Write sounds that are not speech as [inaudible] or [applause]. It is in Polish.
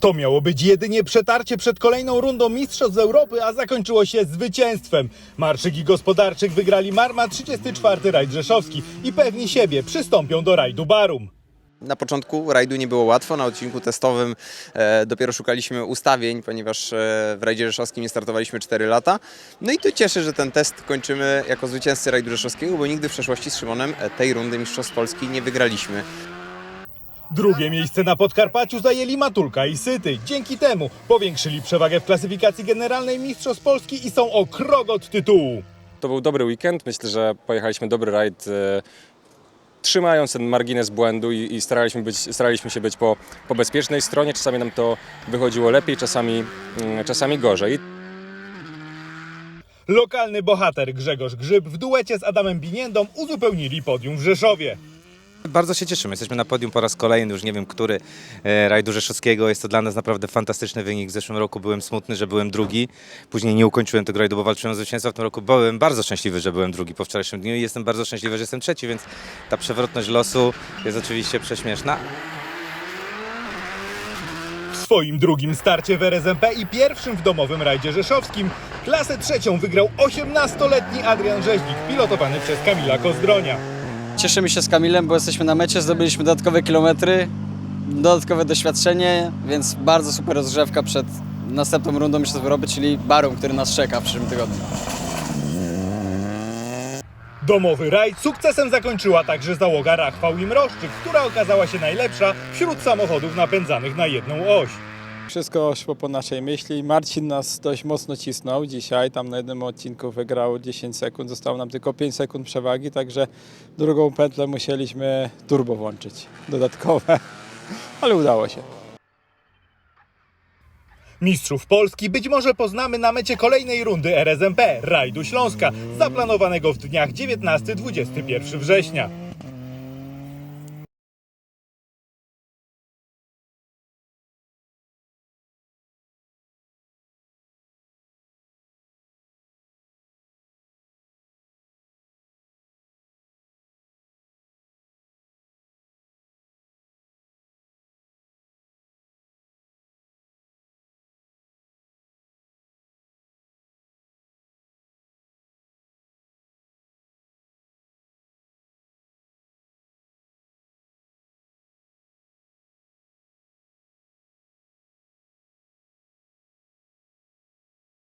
To miało być jedynie przetarcie przed kolejną rundą Mistrzostw Europy, a zakończyło się zwycięstwem. Marszyk i gospodarczyk wygrali Marma 34 rajd rzeszowski i pewni siebie przystąpią do rajdu Barum. Na początku rajdu nie było łatwo, na odcinku testowym e, dopiero szukaliśmy ustawień, ponieważ e, w rajdzie rzeszowskim nie startowaliśmy 4 lata. No i to cieszy, że ten test kończymy jako zwycięzcy rajdu rzeszowskiego, bo nigdy w przeszłości z Szymonem e, tej rundy Mistrzostw Polski nie wygraliśmy. Drugie miejsce na Podkarpaciu zajęli Matulka i Syty. Dzięki temu powiększyli przewagę w klasyfikacji generalnej Mistrzostw Polski i są o krok od tytułu. To był dobry weekend. Myślę, że pojechaliśmy dobry rajd, e, trzymając ten margines błędu i, i staraliśmy, być, staraliśmy się być po, po bezpiecznej stronie. Czasami nam to wychodziło lepiej, czasami, mm, czasami gorzej. Lokalny bohater Grzegorz Grzyb w duecie z Adamem Biniendą uzupełnili podium w Rzeszowie. Bardzo się cieszymy. Jesteśmy na podium po raz kolejny, już nie wiem który, e, rajdu rzeszowskiego. Jest to dla nas naprawdę fantastyczny wynik. W zeszłym roku byłem smutny, że byłem drugi. Później nie ukończyłem tego rajdu, bo walczyłem o zwycięstwo. W tym roku byłem bardzo szczęśliwy, że byłem drugi po wczorajszym dniu i jestem bardzo szczęśliwy, że jestem trzeci, więc ta przewrotność losu jest oczywiście prześmieszna. W swoim drugim starcie w RSMP i pierwszym w domowym rajdzie rzeszowskim klasę trzecią wygrał 18-letni Adrian Rzeźnik, pilotowany przez Kamila Kozdronia. Cieszymy się z Kamilem, bo jesteśmy na mecie, zdobyliśmy dodatkowe kilometry, dodatkowe doświadczenie, więc bardzo super rozgrzewka przed następną rundą Mistrzostw Europy, czyli Barum, który nas czeka w przyszłym tygodniu. Domowy rajd sukcesem zakończyła także załoga Rachwał i Mroszczyk, która okazała się najlepsza wśród samochodów napędzanych na jedną oś. Wszystko szło po naszej myśli. Marcin nas dość mocno cisnął dzisiaj. Tam na jednym odcinku wygrał 10 sekund. Zostało nam tylko 5 sekund przewagi, także drugą pętlę musieliśmy turbo włączyć. Dodatkowe, [laughs] ale udało się. Mistrzów Polski być może poznamy na mecie kolejnej rundy RSMP, rajdu Śląska, zaplanowanego w dniach 19-21 września.